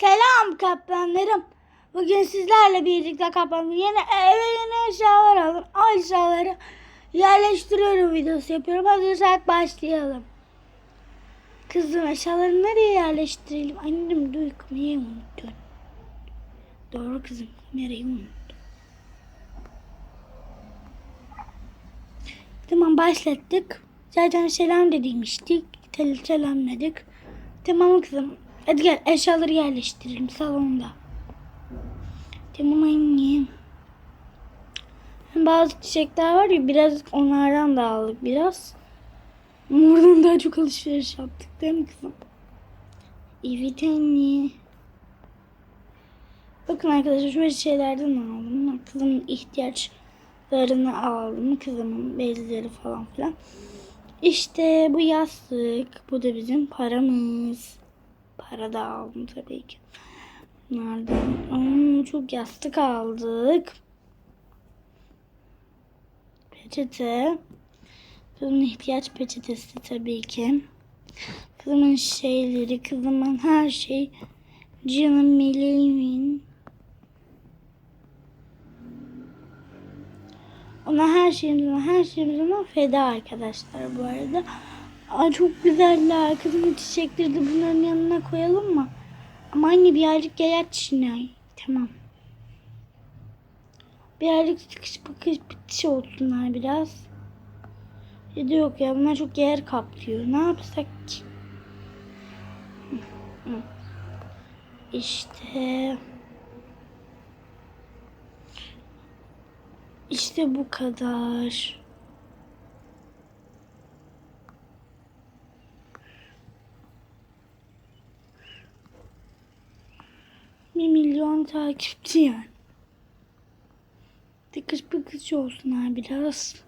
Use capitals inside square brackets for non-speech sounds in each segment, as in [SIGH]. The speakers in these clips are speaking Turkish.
Selam kaplanlarım. Bugün sizlerle birlikte kaplanım yeni eve yeni eşyalar aldım. O eşyaları yerleştiriyorum videosu yapıyorum. Hazırsak başlayalım. Kızım eşyaları nereye yerleştirelim? Annem kamerayı unuttun. Doğru kızım kamerayı unuttun. Tamam başlattık. Zaten selam dediymiştik. Selamladık. Tamam kızım. Hadi gel eşyaları yerleştirelim salonda. Tamam annem. Bazı çiçekler var ya biraz onlardan da aldık biraz. Oradan daha çok alışveriş yaptık değil mi kızım? Evet anne. Bakın arkadaşlar şöyle şeylerden aldım. Kızımın ihtiyaçlarını aldım. Kızımın bezleri falan filan. İşte bu yastık. Bu da bizim paramız. Para da aldım tabii ki. Nereden? Hmm, çok yastık aldık. Peçete. Kızımın ihtiyaç peçetesi tabii ki. Kızımın şeyleri, kızımın her şey. Canım meleğimin. Ona her şeyimizden, her şeyimizden feda arkadaşlar bu arada. Aa, çok güzeller. Kızımın çiçekleri de bunların yanına koyalım mı? Ama anne birazcık gel şimdi. Tamam. Birazcık sıkış bakış bitiş olsunlar biraz. Ya da yok ya bunlar çok yer kaplıyor. Ne yapsak ki? İşte. İşte bu kadar. Bir milyon takipçi yani. Tıkış bıkış olsunlar biraz.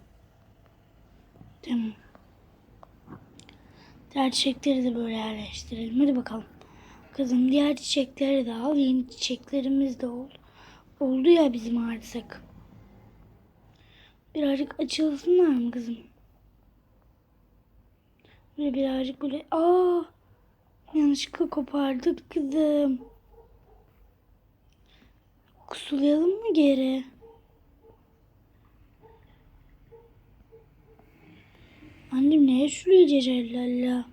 Tamam. Diğer çiçekleri de böyle yerleştirelim. Hadi bakalım. Kızım diğer çiçekleri de al. Yeni çiçeklerimiz de oldu. Oldu ya bizim artık. Birazcık açılsınlar mı kızım? Böyle birazcık böyle. Aa! Yanlışlıkla kopardık kızım. Kusulayalım mı geri? Annem neye şuraya cecerlalla?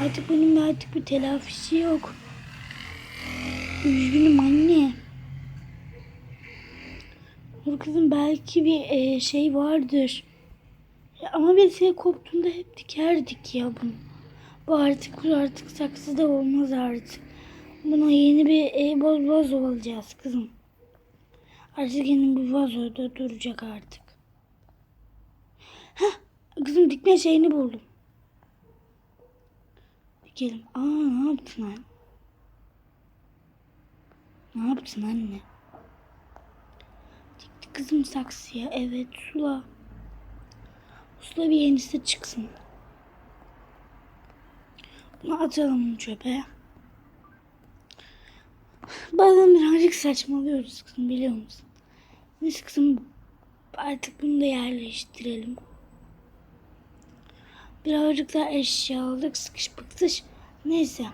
Artık de artık bir telafisi yok. Üzgünüm anne. Dur kızım belki bir e, şey vardır. Ya ama biz şey koptuğunda hep dikerdik ya bunu. Bu artık artık saksıda olmaz artık. Buna yeni bir e, boz vazo alacağız kızım. Artık yeni bir vazoda duracak artık. Heh, kızım dikme şeyini buldum. Dikelim. Aa ne yaptın anne? Ne yaptın anne? Dikti kızım saksıya. Evet sula. Sula bir yenisi çıksın. Bunu atalım çöpe. Bazen birazcık saçmalıyoruz kızım biliyor musun? Neyse kızım artık bunu da yerleştirelim. Birazcık daha eşya aldık sıkış pıktış. Neyse.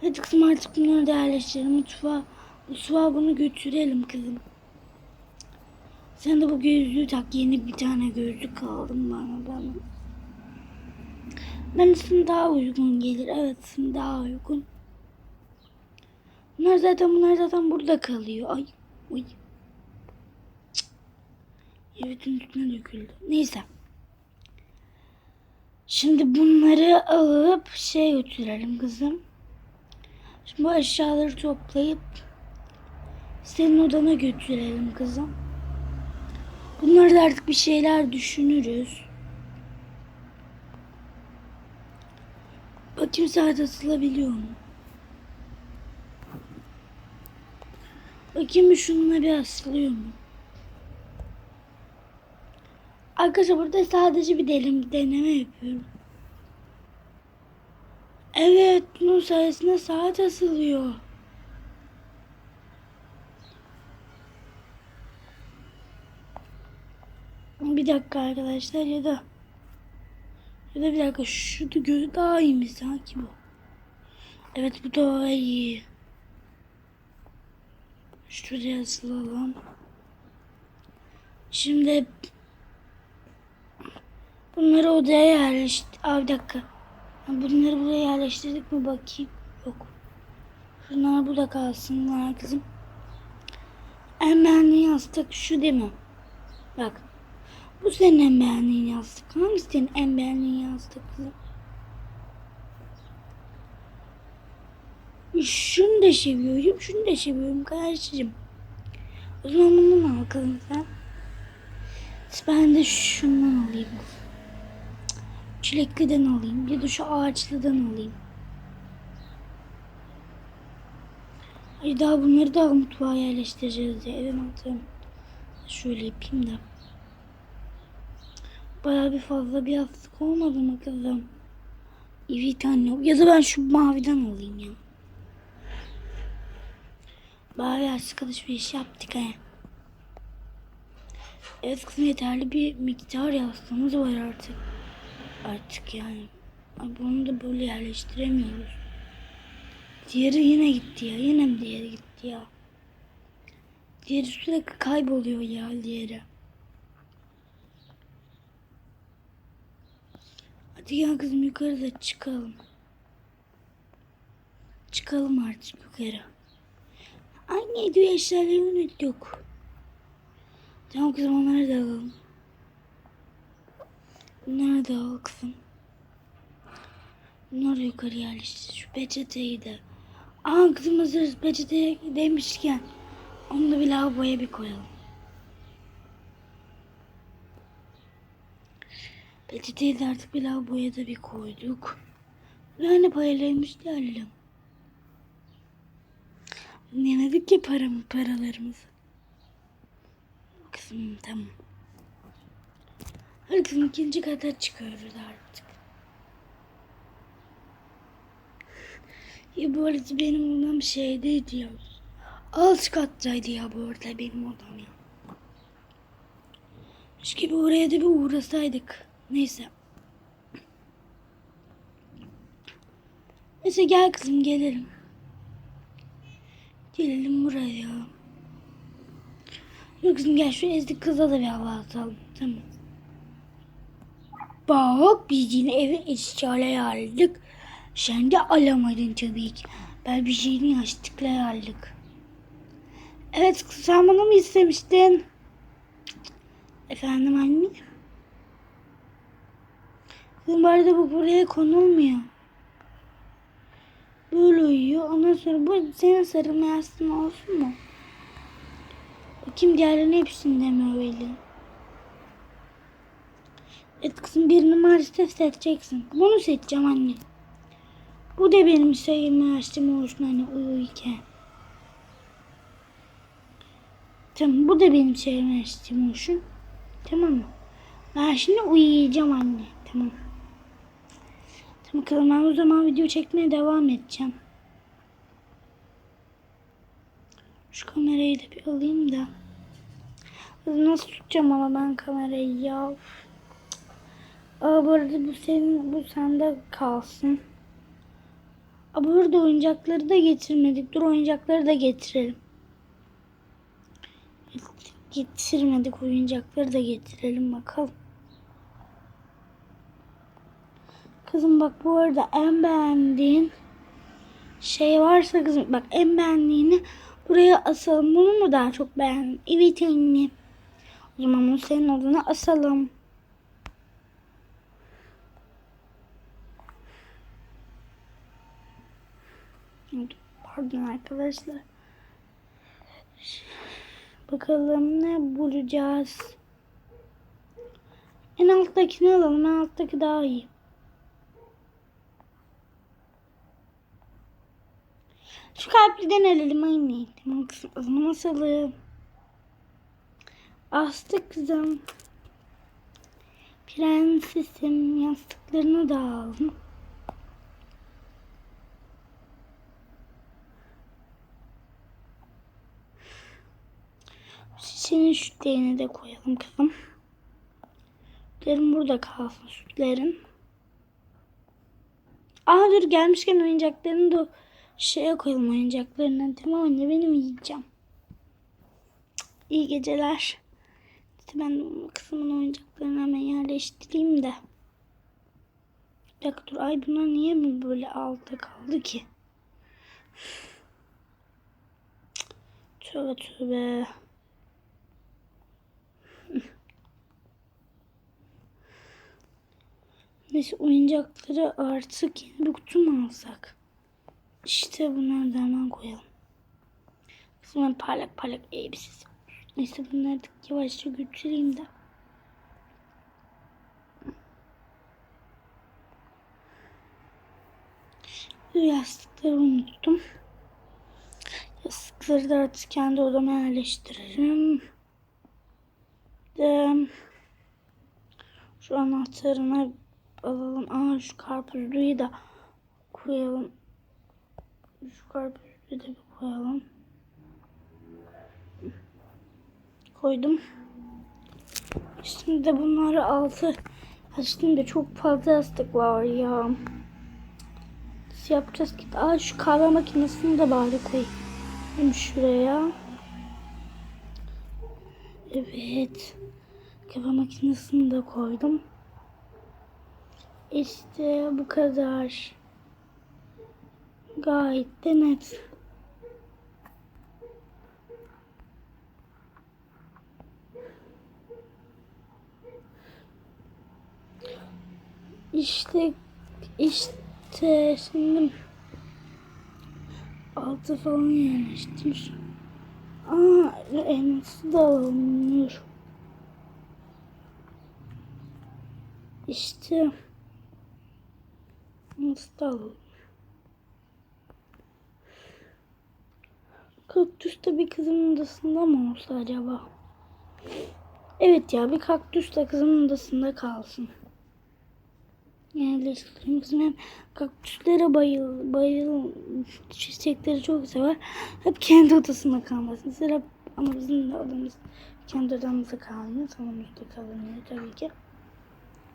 Hadi kızım artık bunları da yerleştirelim. Mutfağa, mutfağa bunu götürelim kızım. Sen de bu gözlüğü tak. Yeni bir tane gözlük aldım bana bana. Ben isim daha uygun gelir. Evet isim daha uygun. Bunlar zaten bunlar zaten burada kalıyor. Ay. Uy. Evitin üstüne döküldü. Neyse. Şimdi bunları alıp şey götürelim kızım. Şimdi bu eşyaları toplayıp senin odana götürelim kızım. Bunları da artık bir şeyler düşünürüz. Bakayım saat asılabiliyor mu? Bakayım şununla bir asılıyor mu? Arkadaşlar burada sadece bir delim, deneme yapıyorum. Evet, bunun sayesinde saat asılıyor. Bir dakika arkadaşlar ya da Ya da bir dakika şu da gözü daha iyi mi sanki bu? Evet bu daha iyi. Şuraya asılalım. Şimdi bunları odaya yerleştir. Aa, bir dakika. Bunları buraya yerleştirdik mi bakayım. Yok. Şunlar burada kalsınlar kızım. En beğendiğin yastık şu değil mi? Bak. Bu senin en beğendiğin yastık. Hangisi senin en beğendiğin yastık kızım? Şunu da seviyorum, şunu da seviyorum kardeşim. O zaman bundan al kızım sen. Ben de şundan alayım. Çilekliden alayım ya da şu ağaçlıdan alayım. Ay daha bunları da mutfağa yerleştireceğiz ya. Eve mantıyorum. Şöyle yapayım da. Baya bir fazla bir yastık olmadı mı kızım? Evet anne. Ya da ben şu maviden alayım ya. Baya yastık alışveriş yaptık he. Evet kızım yeterli bir miktar yastığımız var artık. Artık yani. Ay bunu da böyle yerleştiremiyoruz. Diğeri yine gitti ya. Yine mi diğeri gitti ya? Diğeri sürekli kayboluyor ya diğeri. Hadi kızım yukarıda çıkalım. Çıkalım artık yukarı. Anne diyor eşyalarını unuttuk. Tamam kızım onları da alalım. Bunları da al kızım. Bunları yukarı yerleştir. Şu peçeteyi de. Aa kızım hazır peçeteye demişken. Onu da bir lavaboya bir koyalım. Peçeteyi de artık bir lavaboya da bir koyduk. Yani paylaymış değerli. Yemedik ya paramı, paralarımızı. Kızım tamam. Kızım ikinci kata çıkıyoruz artık. Ya bu arada benim odam şeydeydi ya. Alt kattaydı ya bu arada benim odam ya. Keşke bir oraya da bir uğrasaydık. Neyse. Neyse gel kızım gelelim. Gelelim buraya. Dur kızım gel şu ezdik kıza da bir hava atalım. Tamam. Bak biz yine eve eşyalar aldık. Sen de alamadın tabii ki. Ben bir şeyini yastıkla aldık. Evet sen bunu mu istemiştin? Efendim anne? Kızım bu buraya konulmuyor. Böyle uyuyor. Ondan sonra bu senin sarılma yastığın olsun mu? Bakayım diğerlerinin hepsinde mi öyle? Evet kızım birini maalesef seçeceksin. Bunu seçeceğim anne. Bu da benim sayılma yastığım olsun anne uyurken. Tamam bu da benim sayılma yastığım olsun. Tamam mı? Ben şimdi uyuyacağım anne. Tamam. Kızım ben o zaman video çekmeye devam edeceğim. Şu kamerayı da bir alayım da. Nasıl tutacağım ama ben kamerayı ya. Aa bu arada bu senin bu sende kalsın. Aa burada oyuncakları da getirmedik. Dur oyuncakları da getirelim. Getirmedik oyuncakları da getirelim bakalım. Kızım bak bu arada en beğendiğin şey varsa kızım bak en beğendiğini buraya asalım. Bunu mu daha çok beğendin? Evet anne. O zaman bunu senin adına asalım. Pardon arkadaşlar. Bakalım ne bulacağız. En alttakini alalım. En alttaki daha iyi. Şu kalpliden alalım anne. Tamam kızım. O zaman asalım. Astık kızım. Prensesim yastıklarını da aldım. Senin sütlerini de koyalım kızım. Sütlerin burada kalsın sütlerin. Aa dur gelmişken oyuncaklarını da şeye koyalım oyuncaklarından. Tamam anne benim yiyeceğim. İyi geceler. Ben bu kısmın oyuncaklarını hemen yerleştireyim de. Bir dakika dur. Ay bunlar niye mi böyle altta kaldı ki? Tövbe tövbe. Neyse oyuncakları artık yeni bir kutu mu alsak? İşte bunları da hemen koyalım. Kızımın parlak parlak elbisesi. Neyse bunları yavaşça götüreyim de. Yastıkları unuttum. Yastıkları da artık kendi odama yerleştiririm. De şu anahtarını alalım. Aa şu karpuzluyu da koyalım. Şu karpuzluyu da bir koyalım. Koydum. Şimdi de bunları altı açtım da çok fazla yastık var ya. Nasıl yapacağız ki? Aa şu kahve makinesini de bari koyayım şuraya. Evet. Kahve makinesini de koydum. İşte bu kadar. Gayet de net. İşte işte şimdi altı falan yerleştir. Aa elması da alınıyor. İşte nasıl da alalım. Kaktüs de bir kızın odasında mı olsa acaba? Evet ya bir kaktüs de kızın odasında kalsın. Yerleştireyim kızım hem kaktüslere bayıl, bayıl, çiçekleri çok sever. Hep kendi odasında kalmasın. Sıra ama bizim de odamız kendi odamızda kalmıyor. Salonumuzda kalıyor tabii ki.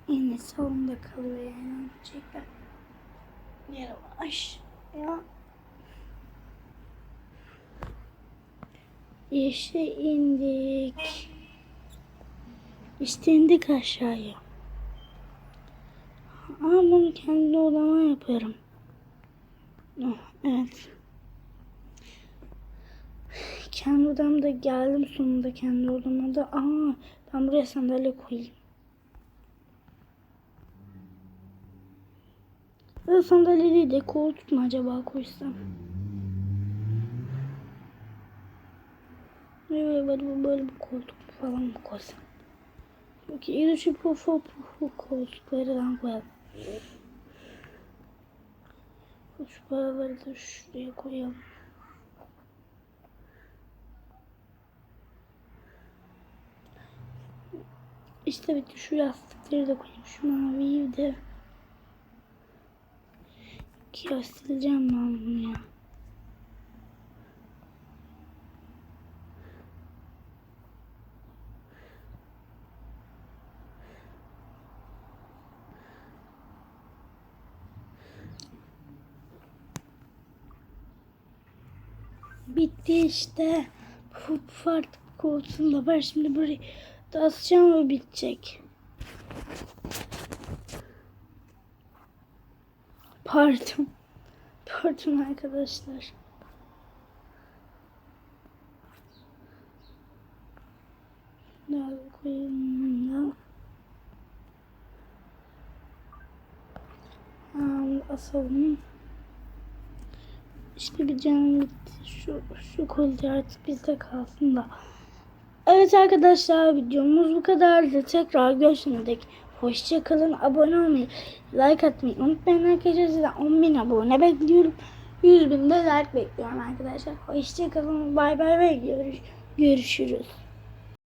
Yine salonda kalıyor yani çiçekler. Yavaş ya. İşte indik. İşte indik aşağıya. Ama bunu kendi odama yaparım. Oh, evet. Kendi odamda geldim sonunda kendi odama da. Aa, ben buraya sandalye koyayım. Ya sandalye değil de koltuk mu acaba koysam? Böyle böyle, böyle bir koltuk falan mı koysam? Yok, iyi şu pofu pofu koltuklardan koyalım. Şu paraları da şuraya koyalım. İşte de şu yastıkları da koyayım. Şu maviyi de göstereceğim ben bunu ya. Bitti işte. Bu farklı koltuğum da var. Şimdi burayı da asacağım ve bitecek. Pardon. [LAUGHS] Pardon arkadaşlar. Daha koyayım. Aa, asalım. İşte bir canım gitti. Şu, şu kolye artık bizde kalsın da. Evet arkadaşlar videomuz bu kadardı. Tekrar görüşene dek hoşçakalın. Abone olmayı, like atmayı unutmayın arkadaşlar. Sizden 10.000 abone bekliyorum. 100 bin de like bekliyorum arkadaşlar. Hoşçakalın. Bay bay ve görüş görüşürüz.